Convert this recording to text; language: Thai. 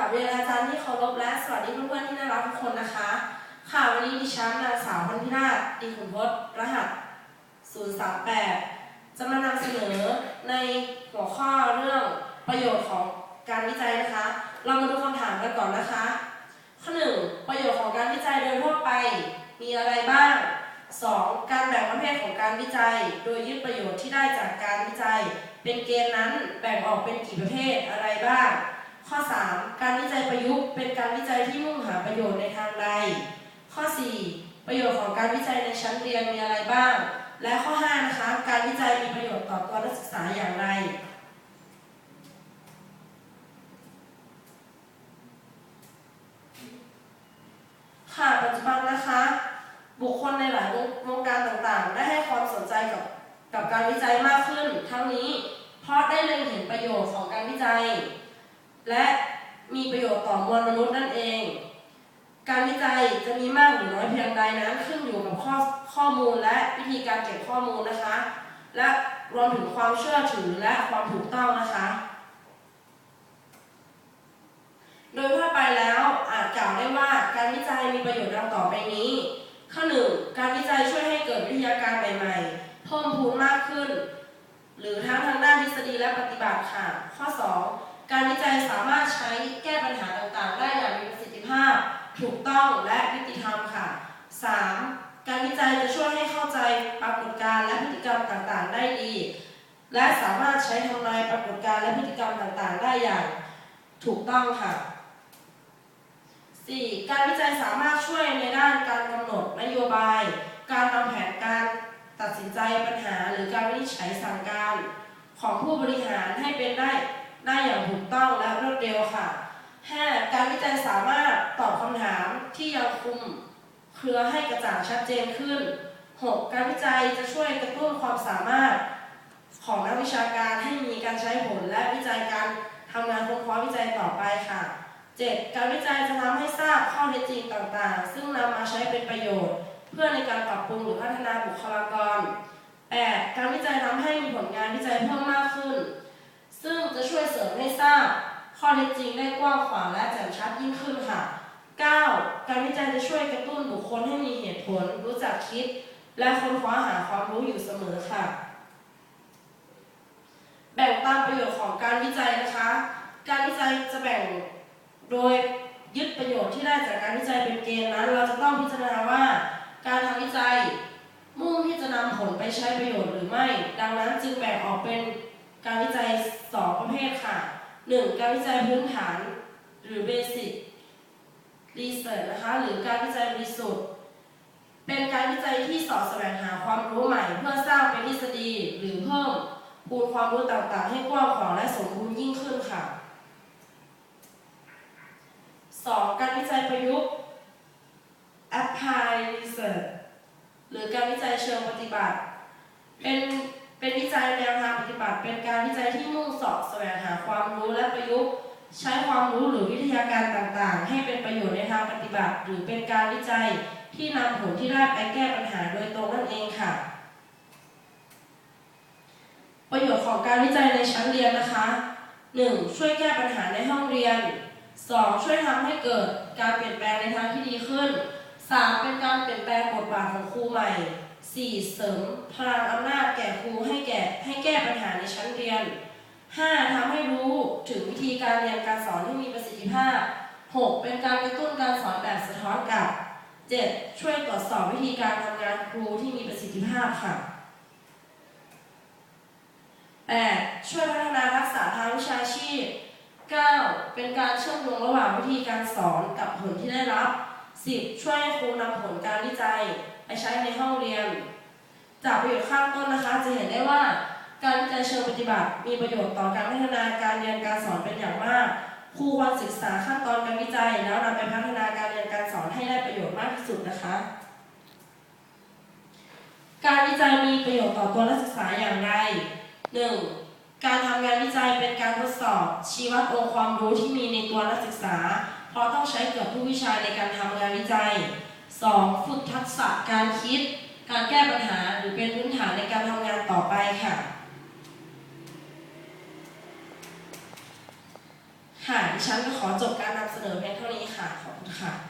กับเรียนอาจารย์ที่เคารพและสวัสดีเพื่อนๆที่น่ารักทุกคนนะคะ ค่ะวันนี้ดิฉันนางสาวพันธิราชดีขุนทศรหัส 038 จะมานำเสนอในหัวข้อเรื่องประโยชน์ของการวิจัยนะคะ เรามาดูคำถามกันก่อนนะคะ ข้อหนึ่งประโยชน์ของการวิจัยโดยทั่วไปมีอะไรบ้าง 2. การแบ่งประเภทของการวิจัย โดยยึดประโยชน์ที่ได้จากการวิจัย เป็นเกณฑ์นั้นแบ่งออกเป็นกี่ประเภทอะไรบ้าง ข้อ 3. การวิจัยประยุกต์เป็นการวิจัยที่มุ่งหาประโยชน์ในทางใด ข้อ 4. ประโยชน์ของการวิจัยในชั้นเรียนมีอะไรบ้าง และข้อ5นะคะการวิจัยมีประโยชน์ต่อตัวนักศึกษาอย่างไรค่ะปัจจุบันนะคะ บุคคลในหลายวงการต่างๆ ได้ให้ความสนใจกับกับการวิจัยมากขึ้น ทั้งนี้เพราะได้เล็งเห็นประโยชน์ของการวิจัย และมีประโยชน์ต่อมวลมนุษย์นั่นเอง การวิจัยจะมีมากหรือน้อยเพียงใดนั้นขึ้นอยู่กับข้อข้อมูลและวิธีการเก็บข้อมูลนะคะ และรวมถึงความเชื่อถือและความถูกต้องนะคะ โดยทั่วไปแล้วอาจกล่าวได้ว่าการวิจัยมีประโยชน์ดังต่อไปนี้ ข้อหนึ่งการวิจัยช่วยให้เกิดวิทยาการใหม่ๆเพิ่มพูนมากขึ้น หรือทั้งทางด้านทฤษฎีและปฏิบัติค่ะ ข้อ 2 การวิจัยสามารถใช้แก้ปัญหาต่างๆ ได้อย่างมีประสิทธิภาพ ถูกต้องและยุติธรรมค่ะ 3. การวิจัยจะช่วยให้เข้าใจปรากฏการณ์และพฤติกรรมต่างๆ ได้ดี และสามารถใช้ทำนายปรากฏการณ์และพฤติกรรมต่างๆ ได้อย่างถูกต้องค่ะ 4. การวิจัยสามารถช่วยในด้านการกำหนดนโยบาย การวางแผนการตัดสินใจปัญหา หรือการวินิจฉัยสั่งการ ของผู้บริหารให้เป็นได้ ได้อย่างถูกต้องและรวดเร็วค่ะ 5. การวิจัยสามารถตอบคำถามที่ยังคุมเครือให้กระจ่างชัดเจนขึ้น 6. การวิจัยจะช่วยกระตุ้นความสามารถของนักวิชาการให้มีการใช้ผลและวิจัยการทำงานค้นคว้าวิจัยต่อไปค่ะ 7. การวิจัยจะทำให้ทราบข้อเท็จจริงต่างๆ ซึ่งนำมาใช้เป็นประโยชน์ เพื่อในการปรับปรุงหรือพัฒนาบุคลากร 8. การวิจัยทำให้มีผลงานวิจัยเพิ่มมากขึ้น ซึ่งจะช่วยเสริมให้ทราบข้อเท็จจริงได้กว้างขวางและแจ่มชัดยิ่งขึ้นค่ะ 9. การวิจัยจะช่วยกระตุ้นบุคคลให้มีเหตุผล รู้จักคิด และค้นคว้าหาความรู้อยู่เสมอค่ะ แบ่งตามประโยชน์ของการวิจัยนะคะ การวิจัยจะแบ่งโดยยึดประโยชน์ที่ได้จากการวิจัยเป็นเกณฑ์นั้น เราจะต้องพิจารณาว่า การทำวิจัย มุ่งที่จะนำผลไปใช้ประโยชน์หรือไม่ ดังนั้นจึงแบ่งออกเป็นการวิจัย ประเภทค่ะ 1. การวิจัยพื้นฐานหรือ basic research นะคะหรือการวิจัยบริสุทธิ์เป็นการวิจัยที่สอดแสวงหาความรู้ใหม่ เพื่อสร้างเป็นทฤษฎีหรือเพิ่มพูนความรู้ต่างๆ ให้กว้างขวางและสมบูรณ์ยิ่งขึ้นค่ะ 2. การวิจัยประยุกต์ apply research หรือการวิจัยเชิงปฏิบัติ เป็น เป็นวิจัยแนวทางปฏิบัติ เป็นการวิจัยที่มุ่งสอบแสวงหาความรู้และประยุกต์ใช้ความรู้หรือวิทยาการต่างๆ ให้เป็นประโยชน์ในทางปฏิบัติ หรือเป็นการวิจัยที่นำผลที่ได้ไปแก้ปัญหาโดยตรงนั่นเองค่ะ ประโยชน์ของการวิจัยในชั้นเรียนนะคะ 1. ช่วยแก้ปัญหาในห้องเรียน 2. ช่วยทำให้เกิดการเปลี่ยนแปลงในทางที่ดีขึ้น 3. เป็นการเปลี่ยนแปลงบทบาทของครูใหม่ 4. เสริมพลังอำนาจแก่ครูให้แก่ให้แก้ปัญหาในชั้นเรียน 5. ทำให้รู้ถึงวิธีการเรียนการสอนที่มีประสิทธิภาพ 6. เป็นการกระตุ้นการสอนแบบสะท้อนกลับ 7. ช่วยตรวจสอบวิธีการทำงานครูที่มีประสิทธิภาพค่ะ 8. ช่วยพัฒนาทักษะทางวิชาชีพ 9. เป็นการเชื่อมโยงระหว่างวิธีการสอนกับผลที่ได้รับ 10. ช่วยครูนำผลการวิจัย ไปใช้ในห้องเรียน จากประโยชน์ข้างต้นนะคะ จะเห็นได้ว่าการวิจัยเชิงปฏิบัติ มีประโยชน์ต่อการพัฒนาการเรียนการสอนเป็นอย่างมากครูควรศึกษาขั้นตอนการวิจัย แล้วนำไปพัฒนาการเรียนการสอนให้ได้ประโยชน์มากที่สุดนะคะ การวิจัยมีประโยชน์ต่อตัวนักศึกษาอย่างไร 1. การทำงานวิจัยเป็นการทดสอบ ชี้วัดองค์ความรู้ที่มีในตัวนักศึกษา เพราะต้องใช้เกือบทุกวิชาในการทำงานวิจัย 2. ฝึกทักษะการคิด การแก้ปัญหาหรือเป็นพื้นฐานในการทำงานต่อไปค่ะ ค่ะดิฉันก็ขอจบการนำเสนอเพียงเท่านี้ค่ะ ขอบคุณค่ะ